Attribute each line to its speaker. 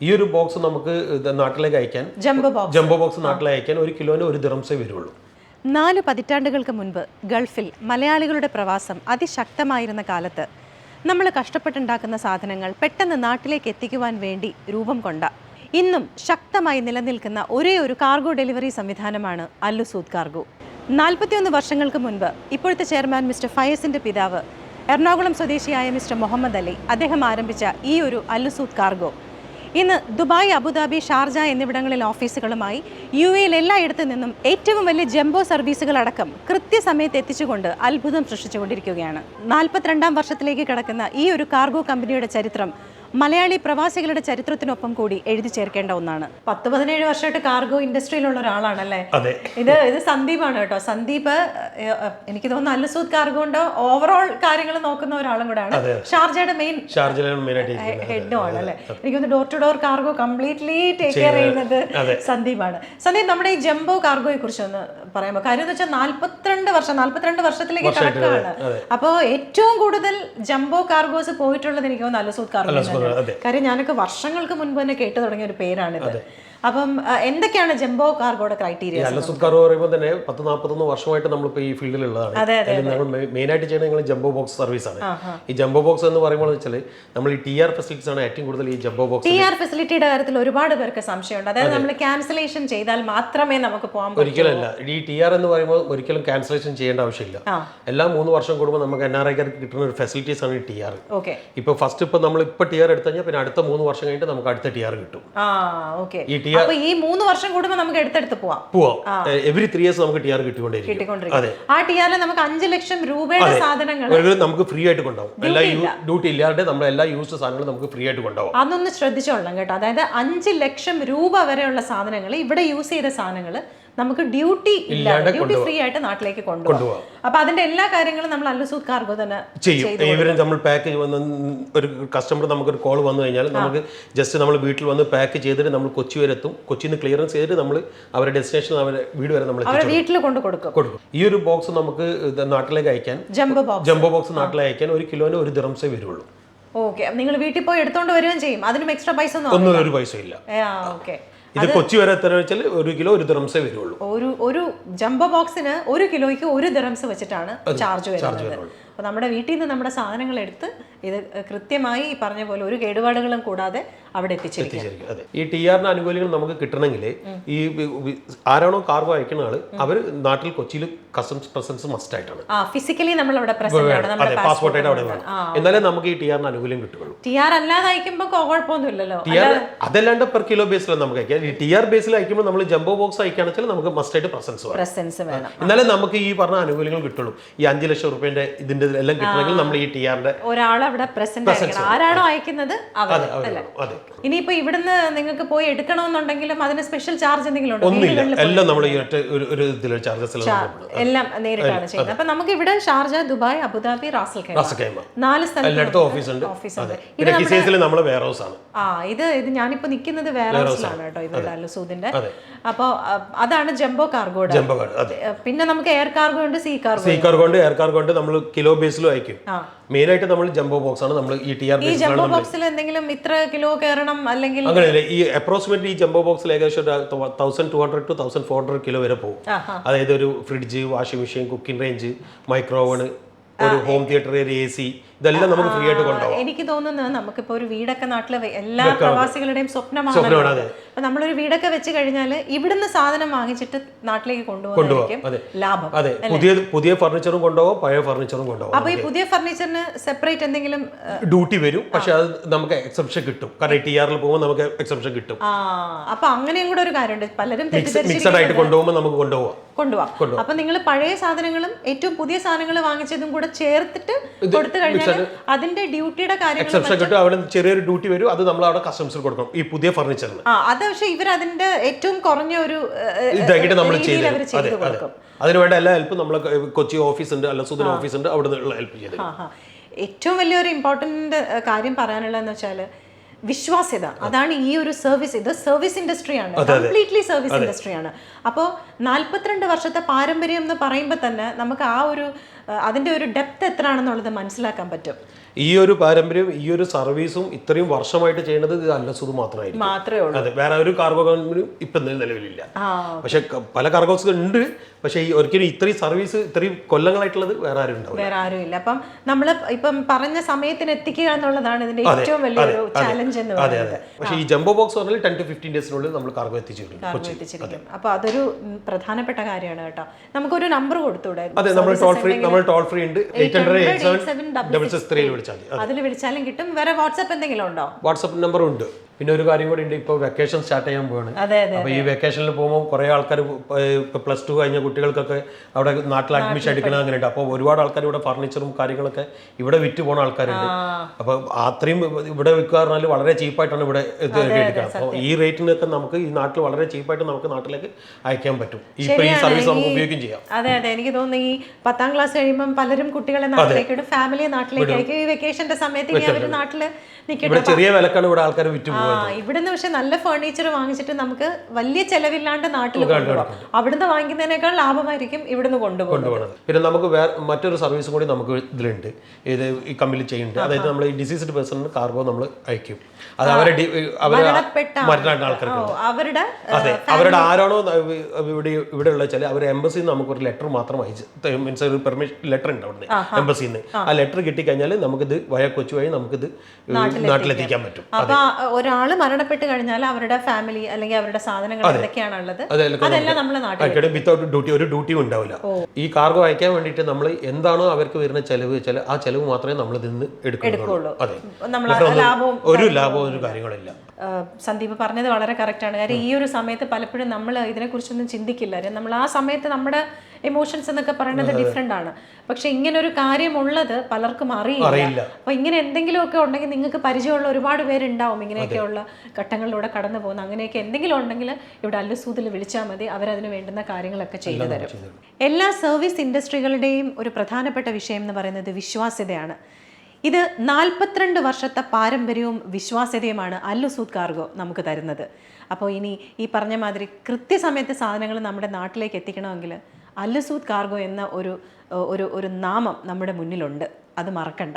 Speaker 1: ഈ ഒരു ബോക്സ് നമുക്ക് നാട്ടിലേക്ക് അയക്കാൻ
Speaker 2: ജംബോ ബോക്സ്
Speaker 1: നാട്ടിലേക്ക് അയക്കാൻ ഒരു കിലോന് ഒരു ദിറംസേ വരുള്ളൂ.
Speaker 2: നാല് പതിറ്റാണ്ടുകൾക്ക് മുൻപ് ഗൾഫിൽ മലയാളികളുടെ പ്രവാസം അതിശക്തമായിരുന്ന കാലത്ത് നമ്മൾ കഷ്ടപ്പെട്ടുണ്ടാക്കുന്ന സാധനങ്ങൾ പെട്ടെന്ന് നാട്ടിലേക്ക് എത്തിക്കുവാൻ വേണ്ടി രൂപം കൊണ്ട ഇന്നും ശക്തമായി നിലനിൽക്കുന്ന ഒരേ ഒരു കാർഗോ ഡെലിവറി സംവിധാനമാണ് അല്ലുസൂദ് കാർഗോ നാൽപ്പത്തിയൊന്ന് വർഷങ്ങൾക്ക് മുൻപ് ഇപ്പോഴത്തെ ചെയർമാൻ മിസ്റ്റർ ഫയസിന്റെ പിതാവ് എറണാകുളം സ്വദേശിയായ മിസ്റ്റർ മുഹമ്മദ് അലി അദ്ദേഹം ആരംഭിച്ച ഈ ഒരു അല്ലുസൂദ് കാർഗോ ഇന്ന് ദുബായ് അബുദാബി ഷാർജ എന്നിവിടങ്ങളിൽ ഓഫീസുകളുമായി യു എയിൽ എല്ലായിടത്തു നിന്നും ഏറ്റവും വലിയ ജംബോ സർവീസുകളടക്കം കൃത്യസമയത്ത് എത്തിച്ചുകൊണ്ട് അത്ഭുതം സൃഷ്ടിച്ചുകൊണ്ടിരിക്കുകയാണ്. നാൽപ്പത്തിരണ്ടാം വർഷത്തിലേക്ക് കടക്കുന്ന ഈ ഒരു കാർഗോ കമ്പനിയുടെ ചരിത്രം മലയാളി പ്രവാസികളുടെ ചരിത്രത്തിനൊപ്പം കൂടി എഴുതി ചേർക്കേണ്ട ഒന്നാണ്. പത്ത് പതിനേഴ് വർഷമായിട്ട് കാർഗോ ഇൻഡസ്ട്രിയിലുള്ള ഒരാളാണല്ലേ?
Speaker 1: അതെ.
Speaker 2: ഇത് ഇത് സന്ദീപാണ് കേട്ടോ. സന്ദീപ് എനിക്ക് തോന്നുന്നു അല്ലസൂദ് കാർഗോന്റെ ഓവറോൾ കാര്യങ്ങൾ നോക്കുന്ന ഒരാളും കൂടെ ആണ്. ഷാർജയുടെ മെയിൻ ഹെഡും ആണ് അല്ലേ എനിക്ക് തോന്നുന്നു door to door cargo completely take care ചെയ്യുന്നത്. സന്ദീപ് ആണ് സന്ദീപ് നമ്മുടെ ഈ ജംബോ കാർഗോയെ കുറിച്ച് ഒന്ന് പറയാമോ കാര്യം എന്ന് വെച്ചാൽ നാല്പത്തിരണ്ട് വർഷം നാല്പത്തിരണ്ട് വർഷത്തിലേക്ക് കണക്കാണ് അപ്പോൾ ഏറ്റവും കൂടുതൽ ജംബോ കാർഗോസ് പോയിട്ടുള്ളത് എനിക്ക് തോന്നുന്നു അലസൂദ് കാർഗോ. കാര്യം ഞാനൊക്കെ വർഷങ്ങൾക്ക് മുൻപ് തന്നെ കേട്ടു തുടങ്ങിയ ഒരു പേരാണിത്. അപ്പം എന്തൊക്കെയാണ് ജംബോ കാർഗോയുടെ ക്രൈറ്റീരിയ
Speaker 1: അല്ലസുക്കാർ പറയുമ്പോൾ തന്നെ പത്ത് നാൽപ്പത്തൊന്ന് വർഷമായിട്ട് നമ്മളിപ്പോൾ ഈ ഫീൽഡിലുള്ളതാണ്. നമ്മൾ മെയിനായിട്ട് ചെയ്യുന്നത് ഞങ്ങൾ ജംബോ ബോക്സ് സർവീസ് ആണ്. ഈ ജംബോ ബോക്സ് എന്ന് പറയുമ്പോൾ വെച്ചാൽ നമ്മൾ ഈ ടി ആർ ഫെസിലിറ്റീസ് ആണ് ഏറ്റവും കൂടുതൽ ഈ ജംബോ ബോക്സ്
Speaker 2: ടി ആർ ഫെസിലിറ്റിയുടെ കാര്യത്തിൽ ഒരുപാട് പേർക്ക് സംശയമുണ്ട്. അതായത് നമ്മൾ ക്യാൻസലേഷൻ ചെയ്താൽ മാത്രമേ നമുക്ക് പോകാൻ
Speaker 1: ഒരിക്കലല്ല. ഈ ടി ആർ എന്ന് പറയുമ്പോൾ ഒരിക്കലും ക്യാൻസലേഷൻ ചെയ്യേണ്ട ആവശ്യമില്ല. എല്ലാ മൂന്ന് വർഷം കൂടുമ്പോൾ നമുക്ക് എൻ ആർ ഐക്കാർക്ക് കിട്ടുന്ന ഒരു ഫെസിലിറ്റീസ് ആണ് ഈ ടി ആർ
Speaker 2: ഓക്കെ.
Speaker 1: ഇപ്പോൾ ഫസ്റ്റ് ഇപ്പോൾ നമ്മൾ ഇപ്പോൾ ടി ആർ എടുത്തു കഴിഞ്ഞാൽ പിന്നെ അടുത്ത മൂന്ന് വർഷം കഴിഞ്ഞിട്ട് നമുക്ക് അടുത്ത ടി ആർ കിട്ടും. ഈ ടി
Speaker 2: ഈ മൂന്ന് വർഷം കൂടുമ്പോൾ നമുക്ക് എടുത്തെടുത്ത് പോവാം.
Speaker 1: പോവാം. എവറി ത്രീ ഇയേഴ്സ് നമുക്ക് ടി ആർ കിട്ടിക്കൊണ്ടിരിക്കും.
Speaker 2: കിട്ടിക്കൊണ്ടിരിക്കും ആ ടി ആറിൽ നമുക്ക് അഞ്ച് ലക്ഷം രൂപയുടെ സാധനങ്ങൾ
Speaker 1: നമുക്ക് ഫ്രീ ആയിട്ട് കൊണ്ടുപോകും. എല്ലാ ഡ്യൂട്ടി ഇല്ലാതെ നമ്മൾ എല്ലാ യൂസ്ഡ് സാധനങ്ങളും നമുക്ക് ഫ്രീ ആയിട്ട് കൊണ്ടാവും
Speaker 2: അതൊന്ന് ശ്രദ്ധിച്ചോളണം കേട്ടോ. അതായത് അഞ്ച് ലക്ഷം രൂപ വരെയുള്ള സാധനങ്ങൾ ഇവിടെ യൂസ് ചെയ്ത സാധനങ്ങൾ നമുക്ക് ഡ്യൂട്ടി ഇല്ല ഡ്യൂട്ടി ഫ്രീ ആയിട്ട് നാട്ടിലേക്ക് കൊണ്ടുപോകാം അപ്പൊ അതിന്റെ എല്ലാ കാര്യങ്ങളും നമ്മൾ അല്ലുസൂദ് കാർഗോ തന്നെ
Speaker 1: ചെയ്യും. ഇവർ നമ്മൾ പാക്ക് വന്ന് ഒരു കസ്റ്റമർ നമുക്കൊരു കോൾ വന്നു കഴിഞ്ഞാൽ നമുക്ക് ജസ്റ്റ് നമ്മൾ വീട്ടിൽ വന്ന് പാക്ക് ചെയ്തിട്ട് നമ്മൾ കൊച്ചി വരെ എത്തും. കൊച്ചിയിൽ നിന്ന് ക്ലിയറൻസ് ചെയ്തിട്ട് നമ്മൾ അവരുടെ ഡെസ്റ്റിനേഷൻ അവരുടെ വീട് വരെ നമ്മൾ
Speaker 2: വീട്ടിൽ കൊണ്ട് കൊടുക്കും.
Speaker 1: കൊടുക്കും. ഈ ഒരു ബോക്സ് നമുക്ക് നാട്ടിലേക്ക് അയക്കാൻ
Speaker 2: ജംബോ ബോക്സ്.
Speaker 1: ജംബോ ബോക്സ് നാട്ടിലേക്ക് അയക്കാൻ ഒരു കിലോന് ഒരു ദിറംസേ വരുള്ളൂ.
Speaker 2: ഓക്കെ. നിങ്ങൾ വീട്ടിൽ പോയി എടുത്തോണ്ട് വരികയും ചെയ്യും. അതിനും എക്സ്ട്രാ പൈസ ഒന്നും
Speaker 1: ഒന്നും ഒരു പൈസ ഇല്ല.
Speaker 2: ഓക്കെ.
Speaker 1: ഇത് കൊച്ചി വരെ എത്ര വെച്ചാൽ ഒരു കിലോ ഒരു ദിറംസേ വരുള്ളൂ.
Speaker 2: ഒരു ഒരു ജംബോ ബോക്സിന് ഒരു കിലോയ്ക്ക് ഒരു ദിറംസ് വെച്ചിട്ടാണ് ചാർജ് വരുന്നത്. അപ്പോൾ നമ്മുടെ വീട്ടിൽ നിന്ന് നമ്മുടെ സാധനങ്ങൾ എടുത്ത് ഇത് കൃത്യമായി ഈ പറഞ്ഞ പോലെ ഒരു കേടുപാടുകളും കൂടാതെ അവിടെ എത്തിച്ചിരിക്കും
Speaker 1: ഈ ടി ആറിന്റെ ആനുകൂല്യങ്ങൾ നമുക്ക് കിട്ടണമെങ്കിൽ ഈ ആരാണോ കാർഗോ അയക്കുന്ന ആൾ അവർ നാട്ടിൽ കൊച്ചിയിൽ കസ്റ്റംസ് പ്രസൻസ് മസ്റ്റ് ആയിട്ടാണ്.
Speaker 2: ഫിസിക്കലി നമ്മൾ അവിടെ
Speaker 1: പാസ്പോർട്ട് ആയിട്ട് അവിടെ വേണം. എന്നാലേ നമുക്ക് ഈ ടി ആറിന് ആനുകൂല്യം കിട്ടുള്ളൂ
Speaker 2: ടി ആർ അല്ലാതെ അയക്കുമ്പോൾ കുഴപ്പമൊന്നുമില്ലല്ലോ
Speaker 1: ടി ആർ അതല്ലാണ്ട് പെർ കിലോ ബേസിലാണ് നമുക്ക് അയക്കാം. ഈ ടി ആർ ബേസിൽ അയക്കുമ്പോൾ നമ്മൾ ജംബോ ബോക്സ് അയക്കുകയാണെന്ന് വെച്ചാൽ നമുക്ക് മസ്റ്റ് ആയിട്ട് പ്രസൻസ്
Speaker 2: പ്രസൻസ് വേണം.
Speaker 1: എന്നാലേ നമുക്ക് ഈ പറഞ്ഞ ആനുകൂല്യങ്ങൾ കിട്ടുള്ളൂ. ഈ അഞ്ച് ലക്ഷം റുപ്യന്റെ ഇതിന്റെ എല്ലാം കിട്ടണമെങ്കിൽ നമ്മൾ ഈ ടി ആറിന്റെ
Speaker 2: ഒരാൾ അവിടെ പ്രസന്റ് ആയിരിക്കണം. ആരാണോ അയക്കുന്നത്? അവർ അല്ലേ? ഇനിയിപ്പോ ഇവിടുന്ന് നിങ്ങൾക്ക് പോയി എടുക്കണമെന്നുണ്ടെങ്കിലും അതിന് സ്പെഷ്യൽ ചാർജ് എന്തെങ്കിലും ഉണ്ടോ?
Speaker 1: എല്ലാം നമ്മൾ ഒരു ചാർജസ്
Speaker 2: എല്ലാം നേരിട്ടാണ് ചെയ്യുന്നത്. അപ്പൊ നമുക്ക് ഇവിടെ ഷാർജ ദുബായ് അബുദാബി റാസൽ നാല് സ്ഥലത്ത്
Speaker 1: എല്ലായിടത്തും ഓഫീസ് ഉണ്ട്.
Speaker 2: ഓഫീസ് ഉണ്ട്.
Speaker 1: പിന്നെ കിസേസിൽ വെയർ ഹൗസ് ആണ്.
Speaker 2: ആ ഇത് ഇത് ഞാനിപ്പോ നിൽക്കുന്നത് വേറെ ഹൗസിലാണ് കേട്ടോ. ഇവരുടെ അലുസൂദിന്റെ അപ്പോൾ അതാണ് ജംബോ കാർഗോ
Speaker 1: ജംബോ
Speaker 2: പിന്നെ നമുക്ക് എയർ കാർഗോ ഉണ്ട് സീ കാർഗോ
Speaker 1: സീ കാർഗോ ഉണ്ട് എയർ കാർഗോ ഉണ്ട്. നമ്മൾ കിലോ ബേസിലും അയക്കും. മെയിൻ ആയിട്ട് നമ്മൾ ജംബോ ബോക്സ് ആണ് നമ്മൾ ഈ ടി ആർ
Speaker 2: ഈ ജംബോ ബോക്സിൽ എന്തെങ്കിലും ഇത്ര കിലോ കയറണം അല്ലെങ്കിൽ
Speaker 1: അങ്ങനെയല്ല? ഈ അപ്രോക്സിമേറ്റ്ലി ഈ ജംബോ ബോക്സിൽ ഏകദേശം thousand two hundred to thousand four hundred kilo വരെ പോകും. അതായത് ഒരു fridge washing machine cooking range microwave ഒരു ഹോം തിയേറ്റർ ഒരു എ സി ഇതെല്ലാം നമുക്ക് ഫ്രീ ആയിട്ട് കൊണ്ടുപോകാം
Speaker 2: എനിക്ക് തോന്നുന്നത് നമുക്കിപ്പോ ഒരു വീടൊക്കെ നാട്ടിലെ എല്ലാ പ്രവാസികളുടെയും
Speaker 1: സ്വപ്നമാണ്.
Speaker 2: അപ്പൊ നമ്മളൊരു വീടൊക്കെ വെച്ച് കഴിഞ്ഞാൽ ഇവിടുന്ന് സാധനം വാങ്ങിച്ചിട്ട് നാട്ടിലേക്ക്
Speaker 1: കൊണ്ടുപോകും.
Speaker 2: ലാഭം
Speaker 1: അതെ പുതിയ പുതിയ ഫർണിച്ചറും കൊണ്ടുപോകാം പഴയ ഫർണിച്ചറും കൊണ്ടുപോകാം.
Speaker 2: അപ്പൊ ഈ പുതിയ ഫർണിച്ചറിന് സെപ്പറേറ്റ് എന്തെങ്കിലും
Speaker 1: ഡ്യൂട്ടി വരും പക്ഷെ അത് നമുക്ക് എക്സെപ്ഷൻ കിട്ടും. കാരണം ടി ആറിൽ പോകുമ്പോൾ നമുക്ക് എക്സെപ്ഷൻ കിട്ടും.
Speaker 2: അപ്പൊ അങ്ങനെയും കൂടെ ഒരു കാര്യമുണ്ട്. പലരും
Speaker 1: മിക്സഡ് ആയിട്ട് കൊണ്ടുപോകുമ്പോൾ നമുക്ക് കൊണ്ടുപോകാം
Speaker 2: കൊണ്ടുപോകാം അപ്പൊ നിങ്ങൾ പഴയ സാധനങ്ങളും ഏറ്റവും പുതിയ സാധനങ്ങൾ വാങ്ങിച്ചതും കൂടെ ചേർത്തിട്ട് കൊടുത്തു കഴിഞ്ഞാൽ അതിന്റെ ഡ്യൂട്ടിയുടെ കാര്യങ്ങൾ
Speaker 1: എക്സെപ്ഷൻ കിട്ടും അവിടെ ചെറിയൊരു ഡ്യൂട്ടി വരും അത് നമ്മൾ അവിടെ കസ്റ്റംസിൽ കൊടുക്കണം ഈ പുതിയ ഫർണിച്ചറിന്
Speaker 2: അത് പക്ഷേ ഇവർ അതിന്റെ ഏറ്റവും കുറഞ്ഞ ഒരു
Speaker 1: ഇതാക്കിയിട്ട് നമ്മൾ ചെയ്ത് അതെ അതെ. അതിനുവേണ്ട എല്ലാ ഹെൽപ്പും നമ്മളെ കൊച്ചി ഓഫീസ് ഉണ്ട് അല്ല സുധന ഓഫീസ് ഉണ്ട് അവിടെ നിന്നുള്ള ഹെൽപ്പ് ചെയ്ത്.
Speaker 2: ഏറ്റവും വലിയൊരു ഇമ്പോർട്ടന്റ് കാര്യം പറയാനുള്ളതെന്ന് വെച്ചാൽ വിശ്വാസ്യത. അതാണ് ഈ ഒരു സർവീസ് ഇത് സർവീസ് ഇൻഡസ്ട്രിയാണ് കംപ്ലീറ്റ്ലി സർവീസ് ഇൻഡസ്ട്രിയാണ് അപ്പോൾ നാൽപ്പത്തിരണ്ട് വർഷത്തെ പാരമ്പര്യം എന്ന് പറയുമ്പോൾ തന്നെ നമുക്ക് ആ ഒരു അതിന്റെ അതിന്റെ ഒരു ഡെപ്ത് എത്രയാണെന്നുള്ളത് മനസ്സിലാക്കാൻ പറ്റും.
Speaker 1: ഈ ഒരു പാരമ്പര്യം ഈ ഒരു സർവീസും ഇത്രയും വർഷമായിട്ട് ചെയ്യുന്നത് ഇത് അല്ലസുത് മാത്രമായിരിക്കും.
Speaker 2: മാത്രമേ ഉള്ളൂ.
Speaker 1: അതെ വേറെ ഒരു കാർഗോ കമ്പനിയും ഇപ്പം നിലവിലില്ല. പക്ഷെ പല കാർഗോസ് ഉണ്ട്. പക്ഷേ ഈ ഒരിക്കലും ഇത്രയും സർവീസ് ഇത്രയും കൊല്ലങ്ങളായിട്ടുള്ളത് വേറെ ആരും ഉണ്ടാവില്ല.
Speaker 2: വേറെ ആരും ഇല്ല. അപ്പം നമ്മൾ ഇപ്പം പറഞ്ഞ സമയത്തിന് എത്തിക്കുക എന്നുള്ളതാണ് ഇതിന്റെ ഏറ്റവും വലിയ ചാലഞ്ച് എന്ന് പറയുന്നത്.
Speaker 1: പക്ഷെ ഈ ജംബോ ബോക്സ് പറഞ്ഞാൽ ടെൻ ടു ഫിഫ്റ്റീൻ ഡേയ്സിനുള്ളിൽ നമ്മൾ കാർഗോ
Speaker 2: എത്തിച്ചിരിക്കും അപ്പൊ അതൊരു പ്രധാനപ്പെട്ട കാര്യമാണ് കേട്ടോ. നമുക്കൊരു നമ്പർ കൊടുത്തൂടെ
Speaker 1: അതെ നമ്മൾ ടോൾ ഫ്രീ നമ്മൾ ടോൾ ഫ്രീ ഉണ്ട്. Eight hundred eight seven double six ത്രീയിൽ വിളിച്ചാൽ മതി.
Speaker 2: അതിൽ വിളിച്ചാലും കിട്ടും. വേറെ വാട്സാപ്പ് എന്തെങ്കിലും ഉണ്ടോ?
Speaker 1: വാട്സപ്പ് നമ്പർ ഉണ്ട്. പിന്നെ ഒരു കാര്യം കൂടി ഉണ്ട് ഇപ്പോൾ വെക്കേഷൻ സ്റ്റാർട്ട് ചെയ്യാൻ പോവാണ്. അപ്പോൾ ഈ വെക്കേഷനിൽ പോകുമ്പോൾ കുറേ ആൾക്കാർ പ്ലസ് ടു കഴിഞ്ഞ കുട്ടികൾക്കൊക്കെ അവിടെ നാട്ടിൽ അഡ്മിഷൻ എടുക്കണം അങ്ങനെയുണ്ട്. അപ്പോൾ ഒരുപാട് ആൾക്കാർ ഇവിടെ ഫർണിച്ചറും കാര്യങ്ങളൊക്കെ ഇവിടെ വിറ്റ് പോണ ആൾക്കാരുണ്ട്. അപ്പോൾ അത്രയും ഇവിടെ വിൽക്കുക പറഞ്ഞാൽ വളരെ ചീപ്പായിട്ടാണ് ഇവിടെ എടുക്കുക അപ്പോൾ ഈ റേറ്റിനൊക്കെ നമുക്ക് ഈ നാട്ടിൽ വളരെ ചീപ്പായിട്ട് നമുക്ക് നാട്ടിലേക്ക് അയക്കാൻ പറ്റും. ഇപ്പോൾ ഈ സർവീസ് നമുക്ക് ഉപയോഗിക്കുകയും ചെയ്യാം.
Speaker 2: അതെ അതെ. എനിക്ക് തോന്നുന്നു ഈ പത്താം ക്ലാസ് കഴിയുമ്പോൾ പലരും കുട്ടികളെ നാട്ടിലേക്ക് ഫാമിലി ഫാമിലിയെ നാട്ടിലേക്ക് അയക്കും. ഈ വെക്കേഷന്റെ സമയത്ത് അവർ
Speaker 1: ചെറിയ വിലക്കാണ് ഇവിടെ ആൾക്കാർ വിറ്റ് പോകുന്നത്
Speaker 2: ഇവിടുന്ന് പക്ഷെ നല്ല ഫർണിച്ചർ വാങ്ങിച്ചിട്ട് നമുക്ക് വലിയ ചെലവില്ലാണ്ട് നാട്ടിൽ കൊണ്ടുപോകാം അവിടുന്ന് വാങ്ങിക്കുന്നതിനേക്കാൾ ലാഭമായിരിക്കും ഇവിടുന്ന്
Speaker 1: കൊണ്ടുപോകുന്നത്. പിന്നെ നമുക്ക് വേറെ മറ്റൊരു സർവീസും കൂടി നമുക്ക് ഇതിലുണ്ട്. ഇത് ഈ കമ്പനി ചെയ്യുന്നുണ്ട്. അതായത് നമ്മൾ ഈ ഡിസീസ്ഡ് പേഴ്സണിന് കാർഗോ നമ്മൾ അയക്കും. അത് അവരെ
Speaker 2: മരണപ്പെട്ട
Speaker 1: ആൾക്കാർക്ക്
Speaker 2: അവരുടെ
Speaker 1: അതെ അവരുടെ ആരാണോ ഇവിടെ ഇവിടെ ഉള്ള വെച്ചാൽ അവർ എംബസിയിൽ നമുക്ക് ഒരു ലെറ്റർ മാത്രം അയച്ച് മീൻസ് ഒരു പെർമിഷൻ ലെറ്റർ ഉണ്ട് അവിടുന്ന് എംബസിന്ന് ആ. ലെറ്റർ കിട്ടിക്കഴിഞ്ഞാൽ നമുക്കിത് വയ കൊച്ചു വഴി നമുക്കിത് നാട്ടിലെത്തിക്കാൻ പറ്റും.
Speaker 2: അപ്പൊ ഒരാൾ മരണപ്പെട്ട് കഴിഞ്ഞാൽ അവരുടെ ഫാമിലി അല്ലെങ്കിൽ അവരുടെ സാധനങ്ങൾ എന്തൊക്കെയാണ് ഉള്ളത്
Speaker 1: അതെല്ലാം
Speaker 2: നമ്മൾ നാട്ടിൽ
Speaker 1: വിത്തൗട്ട് ഡ്യൂട്ടി ഒരു ഡ്യൂട്ടിയും ഉണ്ടാവില്ല. ഈ കാർഗോ അയക്കാൻ വേണ്ടിയിട്ട് നമ്മൾ എന്താണോ അവർക്ക് വരുന്ന ചെലവ് വെച്ചാൽ ആ ചെലവ് മാത്രമേ നമ്മൾ നിന്ന് എടുക്കുള്ളൂ. അതെ. ഒരു ലാഭവും ഒരു കാര്യങ്ങളില്ല
Speaker 2: സന്ദീപ് പറഞ്ഞത് വളരെ കറക്റ്റാണ് കാര്യം ഈ ഒരു സമയത്ത് പലപ്പോഴും നമ്മൾ ഇതിനെക്കുറിച്ചൊന്നും ചിന്തിക്കില്ല. കാര്യം നമ്മൾ ആ സമയത്ത് നമ്മുടെ എമോഷൻസ് എന്നൊക്കെ പറയുന്നത് ഡിഫറെന്റ് ആണ്. പക്ഷെ ഇങ്ങനെ ഒരു കാര്യമുള്ളത് പലർക്കും അറിയില്ല.
Speaker 1: അപ്പോൾ
Speaker 2: അപ്പൊ ഇങ്ങനെ എന്തെങ്കിലുമൊക്കെ ഉണ്ടെങ്കിൽ നിങ്ങൾക്ക് പരിചയമുള്ള ഒരുപാട് പേരുണ്ടാവും ഇങ്ങനെയൊക്കെയുള്ള ഘട്ടങ്ങളിലൂടെ കടന്നു പോകുന്ന. അങ്ങനെയൊക്കെ എന്തെങ്കിലും ഉണ്ടെങ്കിൽ ഇവിടെ അല്ലുസൂതിൽ വിളിച്ചാൽ മതി. അവരതിന് വേണ്ടുന്ന കാര്യങ്ങളൊക്കെ ചെയ്തു തരും. എല്ലാ സർവീസ് ഇൻഡസ്ട്രികളുടെയും ഒരു പ്രധാനപ്പെട്ട വിഷയം എന്ന് പറയുന്നത് വിശ്വാസ്യതയാണ്. ഇത് നാൽപ്പത്തിരണ്ട് വർഷത്തെ പാരമ്പര്യവും വിശ്വാസ്യതയുമാണ് അല്ലുസൂത് കാർഗോ നമുക്ക് തരുന്നത്. അപ്പോൾ ഇനി ഈ പറഞ്ഞ മാതിരി കൃത്യസമയത്ത് സാധനങ്ങൾ നമ്മുടെ നാട്ടിലേക്ക് എത്തിക്കണമെങ്കിൽ അല്ലുസൂത് കാർഗോ എന്ന ഒരു ഒരു ഒരു നാമം നമ്മുടെ മുന്നിലുണ്ട്. അത് മറക്കണ്ട.